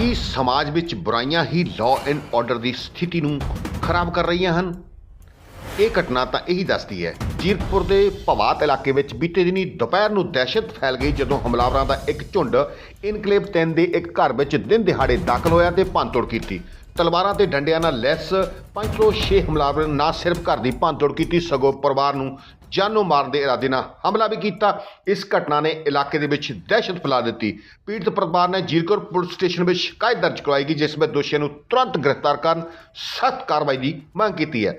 ਕੀ ਸਮਾਜ ਵਿੱਚ ਬੁਰਾਈਆਂ ਹੀ ਲਾਅ ਐਂਡ ਆਰਡਰ ਦੀ ਸਥਿਤੀ ਨੂੰ ਖਰਾਬ ਕਰ ਰਹੀਆਂ ਹਨ? ਇਹ ਘਟਨਾ ਤਾਂ ਇਹੀ ਦੱਸਦੀ ਹੈ, ਜੀਰਕਪੁਰ ਦੇ ਭਵਾਤ ਇਲਾਕੇ ਵਿੱਚ ਬੀਤੇ ਦਿਨੀ ਦੁਪਹਿਰ ਨੂੰ ਦਹਿਸ਼ਤ ਫੈਲ ਗਈ ਜਦੋਂ ਹਮਲਾਵਰਾਂ ਦਾ ਇੱਕ ਝੁੰਡ ਇਨਕਲੇਵ 10 ਦੇ ਇੱਕ ਘਰ ਵਿੱਚ ਦਿਨ ਦਿਹਾੜੇ ਦਾਖਲ ਹੋਇਆ ਤੇ ਭੰਨਤੋੜ ਕੀਤੀ। ਤਲਵਾਰਾਂ ਤੇ ਡੰਡਿਆਂ ਨਾਲ ਲੈਸ ਪੰਜ ਤੋਂ 6 ਹਮਲਾਵਰਾਂ ਨੇ ਨਾ ਸਿਰਫ ਘਰ ਦੀ ਭੰਨਤੋੜ ਕੀਤੀ, ਸਗੋਂ ਪਰਿਵਾਰ ਨੂੰ ਜਾਨੋਂ ਮਾਰਨ ਦੇ ਇਰਾਦੇ ਨਾਲ ਹਮਲਾ ਵੀ ਕੀਤਾ। ਇਸ ਘਟਨਾ ਨੇ ਇਲਾਕੇ ਦੇ ਵਿੱਚ ਦਹਿਸ਼ਤ ਫੈਲਾ ਦਿੱਤੀ। ਪੀੜਤ ਪਰਿਵਾਰ ਨੇ ਜੀਰਕੋਟ ਪੁਲਿਸ ਸਟੇਸ਼ਨ ਵਿੱਚ ਸ਼ਿਕਾਇਤ ਦਰਜ ਕਰਵਾਈ ਗਈ, ਜਿਸ ਵਿੱਚ ਦੋਸ਼ੀਆਂ ਨੂੰ ਤੁਰੰਤ ਗ੍ਰਿਫਤਾਰ ਕਰਨ ਸਖਤ ਕਾਰਵਾਈ ਦੀ ਮੰਗ ਕੀਤੀ ਹੈ।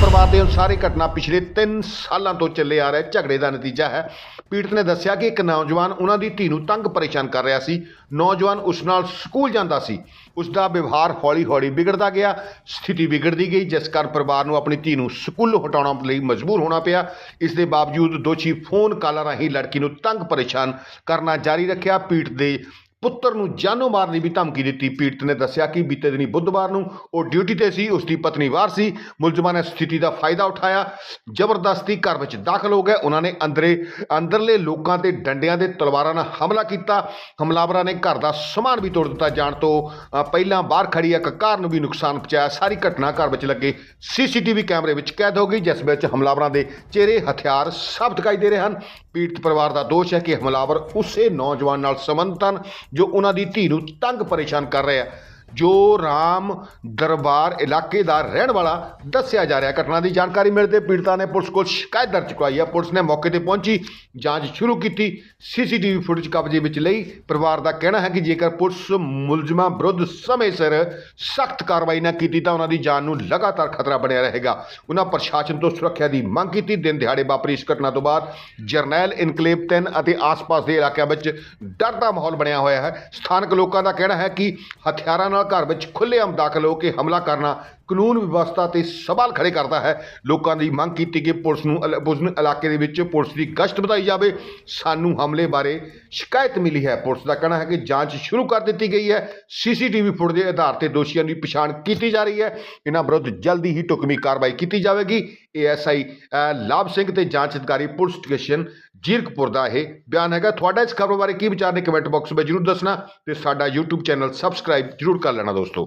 ਪਰਿਵਾਰ ਦੇ ਅਨੁਸਾਰ ਇਹ ਘਟਨਾ ਪਿਛਲੇ 3 ਸਾਲਾਂ ਤੋਂ ਚੱਲੇ ਆ ਰਹੇ ਝਗੜੇ ਦਾ ਨਤੀਜਾ ਹੈ। ਪੀੜਤ ਨੇ ਦੱਸਿਆ ਕਿ ਇੱਕ ਨੌਜਵਾਨ ਉਹਨਾਂ ਦੀ ਧੀ ਨੂੰ ਤੰਗ ਪਰੇਸ਼ਾਨ ਕਰ ਰਿਹਾ ਸੀ। ਨੌਜਵਾਨ ਉਸ ਨਾਲ ਸਕੂਲ ਜਾਂਦਾ ਸੀ। ਉਸ ਦਾ ਵਿਵਹਾਰ ਹੌਲੀ-ਹੌਲੀ ਵਿਗੜਦਾ ਗਿਆ। ਸਥਿਤੀ ਵਿਗੜ ਵਿਗੜਦੀ ਗਈ, ਜਿਸ ਕਾਰਨ ਪਰਿਵਾਰ ਨੂੰ ਆਪਣੀ ਧੀ ਨੂੰ ਸਕੂਲ ਹਟਾਉਣ ਲਈ ਮਜਬੂਰ ਹੋਣਾ ਪਿਆ। ਇਸ ਦੇ ਬਾਵਜੂਦ ਦੋਸ਼ੀ ਫੋਨ ਕਾਲਾਂ ਰਾਹੀਂ ਲੜਕੀ ਨੂੰ ਤੰਗ ਪਰੇਸ਼ਾਨ ਕਰਨਾ ਜਾਰੀ ਰੱਖਿਆ। ਪੀੜਤ ਦੇ ਪੁੱਤਰ ਨੂੰ ਜਾਨੋਂ ਮਾਰਨ ਦੀ ਵੀ ਧਮਕੀ ਦਿੱਤੀ। ਪੀੜਤ ਨੇ ਦੱਸਿਆ ਕਿ ਬੀਤੇ ਦਿਨੀ ਬੁੱਧਵਾਰ ਨੂੰ ਉਹ ਡਿਊਟੀ ਤੇ ਸੀ, ਉਸ ਦੀ ਪਤਨੀ ਬਾਹਰ ਸੀ। ਮੁਲਜ਼ਮਾਂ ਨੇ ਸਥਿਤੀ ਦਾ ਫਾਇਦਾ ਉਠਾਇਆ। ਜ਼ਬਰਦਸਤੀ ਘਰ ਵਿੱਚ ਦਾਖਲ ਹੋ ਗਏ। ਉਹਨਾਂ ਨੇ ਅੰਦਰੇ, ਅੰਦਰਲੇ ਲੋਕਾਂ ਤੇ ਡੰਡਿਆਂ ਦੇ ਤਲਵਾਰਾਂ ਨਾਲ ਹਮਲਾ ਕੀਤਾ। ਹਮਲਾਵਰਾਂ ਨੇ ਘਰ ਦਾ ਸਮਾਨ ਵੀ ਤੋੜ ਦਿੱਤਾ। ਜਾਣ ਤੋਂ ਪਹਿਲਾਂ ਬਾਹਰ ਖੜੀ ਇੱਕ ਕਾਰ ਨੂੰ ਵੀ ਨੁਕਸਾਨ ਪਹੁੰਚਾਇਆ। ਸਾਰੀ ਘਟਨਾ ਘਰ ਵਿੱਚ ਲੱਗੇ। ਸੀਸੀਟੀਵੀ ਕੈਮਰੇ ਵਿੱਚ ਕੈਦ ਹੋ ਗਈ, ਜਿਸ ਵਿੱਚ ਹਮਲਾਵਰਾਂ ਦੇ ਚਿਹਰੇ ਹਥਿਆਰ ਸਭ ਦਿਖਾਈ ਦੇ ਰਹੇ ਹਨ। ਪੀੜਤ ਪਰਿਵਾਰ ਦਾ ਦੋਸ਼ ਹੈ ਕਿ ਹਮਲਾਵਰ ਉਸੇ ਨੌਜਵਾਨ ਨਾਲ ਸੰਬੰਧਿਤ ਹਨ। ਜੋ ਉਹਨਾਂ ਦੀ ਧੀ ਨੂੰ ਤੰਗ ਪਰੇਸ਼ਾਨ ਕਰ ਰਿਹਾ ਜੋ ਰਾਮ ਦਰਬਾਰ ਇਲਾਕੇ ਦਾ ਰਹਿਣ ਵਾਲਾ ਦੱਸਿਆ ਜਾ ਰਿਹਾ। ਘਟਨਾ ਦੀ ਜਾਣਕਾਰੀ ਮਿਲਦੇ ਪੀੜਤਾਂ ਨੇ ਪੁਲਿਸ ਕੋਲ ਸ਼ਿਕਾਇਤ ਦਰਜ ਕਰਵਾਈ ਹੈ। ਪੁਲਿਸ ਨੇ ਮੌਕੇ ਤੇ ਪਹੁੰਚੀ, ਜਾਂਚ ਸ਼ੁਰੂ ਕੀਤੀ। ਸੀਸੀਟੀਵੀ ਫੁਟੇਜ ਕਬਜ਼ੇ ਵਿੱਚ ਲਈ ਪਰਿਵਾਰ ਦਾ ਕਹਿਣਾ ਹੈ ਕਿ ਜੇਕਰ ਪੁਲਿਸ ਮੁਲਜ਼ਮਾਂ ਵਿਰੁੱਧ ਸਮੇਂ ਸਿਰ ਸਖਤ ਕਾਰਵਾਈ ਨਾ ਕੀਤੀ ਤਾਂ ਉਹਨਾਂ ਦੀ ਜਾਨ ਨੂੰ ਲਗਾਤਾਰ ਖਤਰਾ ਬਣਿਆ ਰਹੇਗਾ। ਉਹਨਾਂ ਪ੍ਰਸ਼ਾਸਨ ਤੋਂ ਸੁਰੱਖਿਆ ਦੀ ਮੰਗ ਕੀਤੀ। ਦਿਨ ਦਿਹਾੜੇ ਵਾਪਰੀ ਇਸ ਘਟਨਾ ਤੋਂ ਬਾਅਦ ਜਰਨੈਲ ਇਨਕਲੇਵ 3 ਅਤੇ ਆਸ-ਪਾਸ ਦੇ ਇਲਾਕਿਆਂ ਵਿੱਚ ਡਰ ਦਾ ਮਾਹੌਲ ਬਣਿਆ ਹੋਇਆ ਹੈ। ਸਥਾਨਕ ਲੋਕਾਂ ਦਾ ਕਹਿਣਾ ਹੈ ਕਿ ਹਥਿਆਰਾਂ ਨਾਲ ਘਰ ਵਿੱਚ ਖੁੱਲ੍ਹੇਆਮ ਦਾਖਲ ਹੋ ਕੇ ਹਮਲਾ ਕਰਨਾ ਕਾਨੂੰਨ ਵਿਵਸਥਾ ਤੇ ਸਵਾਲ ਖੜੇ ਕਰਦਾ ਹੈ। ਲੋਕਾਂ ਦੀ ਮੰਗ ਕੀਤੀ ਕਿ ਪੁਲਿਸ ਨੂੰ ਇਲਾ- ਪੁਲਿਸ ਨੂੰ ਇਲਾਕੇ ਦੇ ਵਿੱਚ ਪੁਲਿਸ ਦੀ ਗਸ਼ਤ ਵਧਾਈ ਜਾਵੇ। ਸਾਨੂੰ ਹਮਲੇ ਬਾਰੇ ਸ਼ਿਕਾਇਤ ਮਿਲੀ ਹੈ। ਪੁਲਿਸ ਦਾ ਕਹਿਣਾ ਹੈ ਕਿ ਜਾਂਚ ਸ਼ੁਰੂ ਕਰ ਦਿੱਤੀ ਗਈ ਹੈ। ਸੀਸੀਟੀਵੀ ਫੁਟੇਜ ਦੇ ਆਧਾਰ ਤੇ ਦੋਸ਼ੀਆਂ ਦੀ ਪਛਾਣ ਕੀਤੀ ਜਾ ਰਹੀ ਹੈ। ਇਹਨਾਂ ਵਿਰੁੱਧ ਜਲਦੀ ਹੀ ਟੁਕਮੀ ਕਾਰਵਾਈ ਕੀਤੀ ਜਾਵੇਗੀ। ਏਐਸਆਈ ਲਾਭ ਸਿੰਘ ਤੇ ਜਾਂਚ ਅਧਿਕਾਰੀ ਪੁਲਿਸ ਸਟੇਸ਼ਨ ਜੀਰਕਪੁਰ ਦਾ ਇਹ ਬਿਆਨ ਹੈਗਾ। ਤੁਹਾਡਾ ਇਸ ਖਬਰ ਬਾਰੇ ਕੀ ਵਿਚਾਰ ਨੇ ਕਮੈਂਟ ਬਾਕਸ ਵਿੱਚ ਜਰੂਰ ਦੱਸਣਾ ਤੇ ਸਾਡਾ YouTube ਚੈਨਲ ਸਬਸਕ੍ਰਾਈਬ ਜਰੂਰ ਕਰ ਲੈਣਾ ਦੋਸਤੋ।